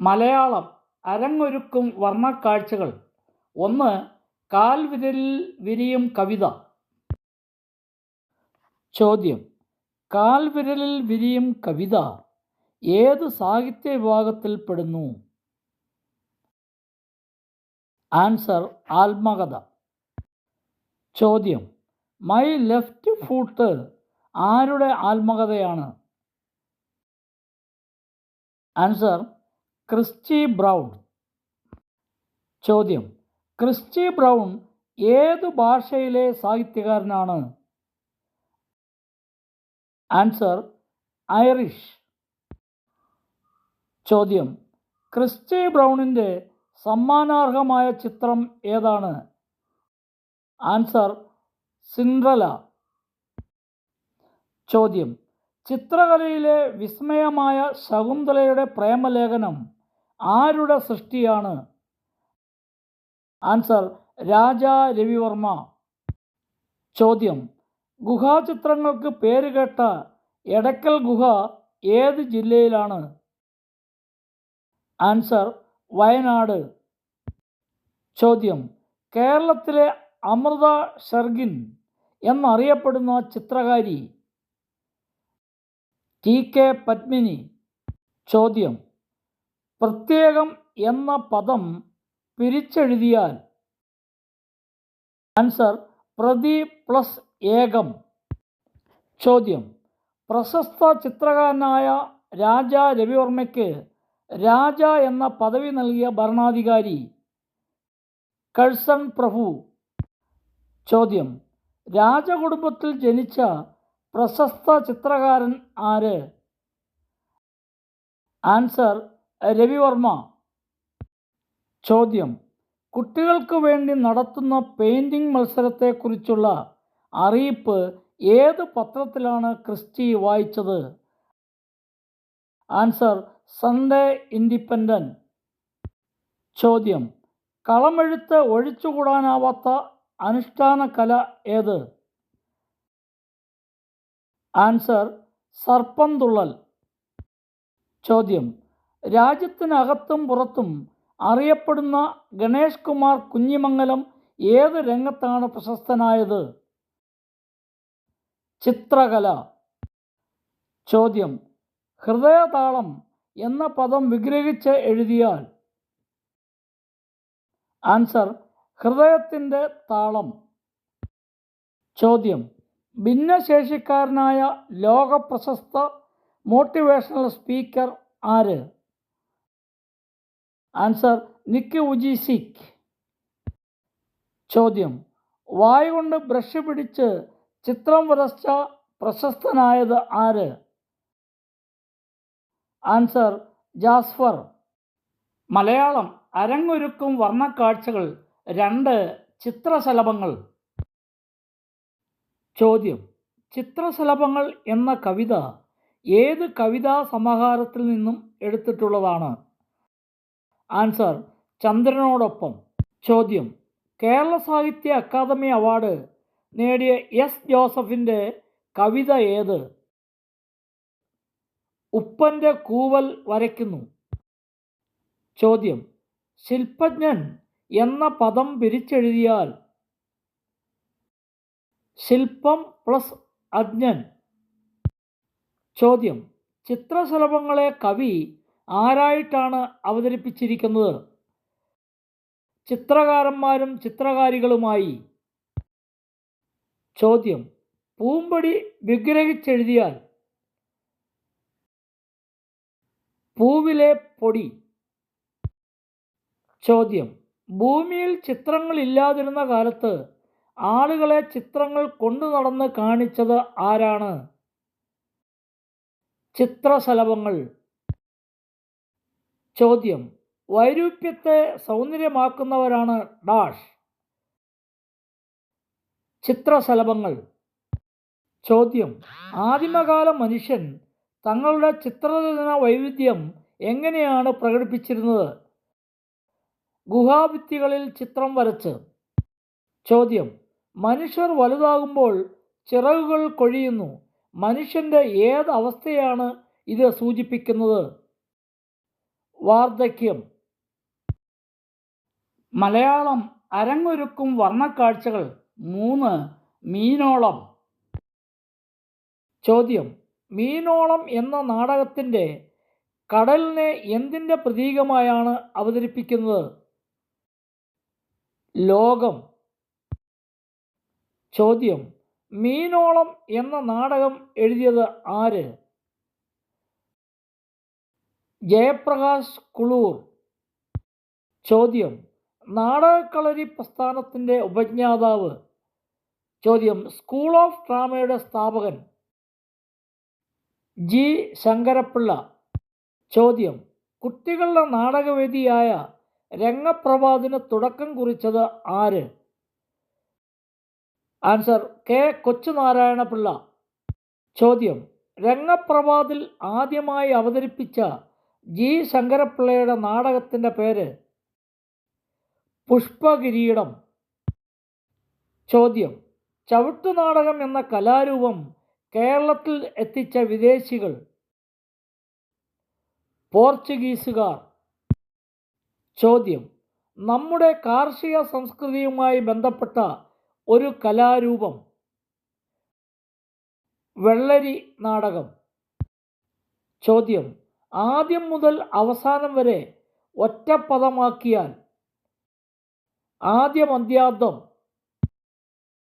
മലയാളം അരങ്ങൊരുക്കും വർണക്കാഴ്ചകൾ. ഒന്ന് കാൽവിരലിൽ വിരിയും കവിത. ചോദ്യം കാൽവിരലിൽ വിരിയും കവിത ഏത് സാഹിത്യ വിഭാഗത്തിൽ പെടുന്നു? ആൻസർ ആത്മകഥ. ചോദ്യം മൈ ലെഫ്റ്റ് ഫൂട്ട് ആരുടെ ആത്മകഥയാണ്? Answer Christy Brown. ചോദ്യം. ക്രിസ്റ്റി ബ്രൗൺ ഏതു ഭാഷയിലെ സാഹിത്യകാരനാണ്? Answer Irish. ചോദ്യം. ക്രിസ്റ്റി ബ്രൗണിന്റെ സമ്മാനാർഹമായ ചിത്രം ഏതാണ്? Answer Cinderella. ചോദ്യം. ചിത്രകലയിലെ വിസ്മയമായ ശകുന്തലയുടെ പ്രേമലേഖനം. ആരുടെ സൃഷ്ടിയാണ്? ആൻസർ രാജാ രവിവർമ്മ. ചോദ്യം ഗുഹാചിത്രങ്ങൾക്ക് പേരുകേട്ട എടക്കൽ ഗുഹ ഏത് ജില്ലയിലാണ്? ആൻസർ വയനാട്. ചോദ്യം കേരളത്തിലെ അമൃത ഷർഗിൻ എന്നറിയപ്പെടുന്ന ചിത്രകാരി ടി കെ പത്മിനി. ചോദ്യം പ്രത്യേകം എന്ന പദം പിരിച്ചെഴുതിയാൽ ആൻസർ പ്രതി പ്ലസ് ഏകം. ചോദ്യം. പ്രശസ്ത ചിത്രകാരനായ രാജ രവിവർമ്മയ്ക്ക് രാജ എന്ന പദവി നൽകിയ ഭരണാധികാരി കഴ്സൺ പ്രഭു. ചോദ്യം. രാജകുടുംബത്തിൽ ജനിച്ച പ്രശസ്ത ചിത്രകാരൻ ആര്? ആൻസർ രവിവർമ്മ. ചോദ്യം. കുട്ടികൾക്ക് വേണ്ടി നടത്തുന്ന പെയിന്റിംഗ് മത്സരത്തെക്കുറിച്ചുള്ള അറിയിപ്പ് ഏത് പത്രത്തിലാണ് ക്രിസ്റ്റി വായിച്ചത്? ആൻസർ സൺഡേ ഇൻഡിപെൻഡന്റ് ചോദ്യം. കളമെഴുത്ത് ഒഴിച്ചുകൂടാനാവാത്ത അനുഷ്ഠാന കല ഏത്? ആൻസർ സർപ്പന്തുള്ളൽ ചോദ്യം. രാജ്യത്തിനകത്തും പുറത്തും അറിയപ്പെടുന്ന ഗണേഷ് കുമാർ കുഞ്ഞിമംഗലം ഏത് രംഗത്താണ് പ്രശസ്തനായത്? ചിത്രകല. ചോദ്യം. ഹൃദയതാളം എന്ന പദം വിഗ്രഹിച്ച് എഴുതിയാൽ? ആൻസർ ഹൃദയത്തിന്റെ താളം. ചോദ്യം. ഭിന്നശേഷിക്കാരനായ ലോകപ്രശസ്ത മോട്ടിവേഷണൽ സ്പീക്കർ ആര്? ആൻസർ നിക്ക് ഉജിസിക് ചോദ്യം വായ കൊണ്ട് ബ്രഷ് പിടിച്ച് ചിത്രം വരച്ച പ്രശസ്തനായത് ആര്? ആൻസർ ജാസ്ഫർ. മലയാളം അരങ്ങൊരുക്കും വർണക്കാഴ്ചകൾ രണ്ട് ചിത്രശലഭങ്ങൾ. ചോദ്യം ചിത്രശലഭങ്ങൾ എന്ന കവിത ഏത് കവിതാ സമാഹാരത്തിൽ നിന്നും എടുത്തിട്ടുള്ളതാണ്? ആൻസർ ചന്ദ്രനോടൊപ്പം. ചോദ്യം കേരള സാഹിത്യ അക്കാദമി അവാർഡ് നേടിയ എസ് ജോസഫിന്റെ കവിത ഏത്? ഉപ്പന്റെ കൂവൽ വരയ്ക്കുന്നു. ചോദ്യം ശില്പജ്ഞൻ എന്ന പദം പിരിച്ചെഴുതിയാൽ? ശില്പം പ്ലസ് അജ്ഞൻ. ചോദ്യം ചിത്രശലഭങ്ങളെ കവി ആരായിട്ടാണ് അവതരിപ്പിച്ചിരിക്കുന്നത്? ചിത്രകാരന്മാരും ചിത്രകാരികളുമായി ചോദ്യം. പൂമ്പടി വിഗ്രഹിച്ചെഴുതിയാൽ പൂവിലെ പൊടി. ചോദ്യം. ഭൂമിയിൽ ചിത്രങ്ങൾ ഇല്ലാതിരുന്ന കാലത്ത് ആളുകളെ ചിത്രങ്ങൾ കൊണ്ടു നടന്ന് കാണിച്ചത് ആരാണ്? ചിത്രശലഭങ്ങൾ. ചോദ്യം. വൈരൂപ്യത്തെ സൗന്ദര്യമാക്കുന്നവരാണ് ഡാഷ്. ചിത്രശലഭങ്ങൾ. ചോദ്യം. ആദിമകാല മനുഷ്യൻ തങ്ങളുടെ ചിത്രരചന വൈവിധ്യം എങ്ങനെയാണ് പ്രകടിപ്പിച്ചിരുന്നത്? ഗുഹാഭിത്തികളിൽ ചിത്രം വരച്ച്. ചോദ്യം. മനുഷ്യർ വലുതാകുമ്പോൾ ചിറകുകൾ കൊഴിയുന്നു. മനുഷ്യന്റെ ഏത് അവസ്ഥയാണ് ഇത് സൂചിപ്പിക്കുന്നത്? വാർദ്ധക്യം. മലയാളം അരങ്ങൊരുക്കും വർണക്കാഴ്ചകൾ. മൂന്ന് മീനോളം. ചോദ്യം. മീനോളം എന്ന നാടകത്തിന്റെ കടലിനെ എന്തിന്റെ പ്രതീകമായാണ് അവതരിപ്പിക്കുന്നത്? ലോകം. ചോദ്യം. മീനോളം എന്ന നാടകം എഴുതിയത് ആര്? ജയപ്രകാശ് കുളൂർ. ചോദ്യം നാടകക്കളരി പ്രസ്ഥാനത്തിന്റെ ഉപജ്ഞാതാവ്. ചോദ്യം സ്കൂൾ ഓഫ് ഡ്രാമയുടെ സ്ഥാപകൻ. ജി. ശങ്കരപ്പിള്ള. ചോദ്യം കുട്ടികളുടെ നാടകവേദിയായ രംഗപ്രഭാതിന് തുടക്കം കുറിച്ചത് ആര്? Answer K. കൊച്ചുനാരായണപിള്ള. ചോദ്യം രംഗപ്രഭാതിൽ ആദ്യമായി അവതരിപ്പിച്ച ജി. ശങ്കരപ്പിള്ളയുടെ നാടകത്തിന്റെ പേര് പുഷ്പകിരീടം. ചോദ്യം. ചവിട്ടുനാടകം എന്ന കലാരൂപം കേരളത്തിൽ എത്തിച്ച വിദേശികൾ. പോർച്ചുഗീസുകാർ. ചോദ്യം. നമ്മുടെ കാർഷിക സംസ്കൃതിയുമായി ബന്ധപ്പെട്ട ഒരു കലാരൂപം. വെള്ളരി നാടകം. ചോദ്യം. ആദ്യം മുതൽ അവസാനം വരെ ഒറ്റപ്പദമാക്കിയാൽ ആദ്യമന്ത്യാന്തം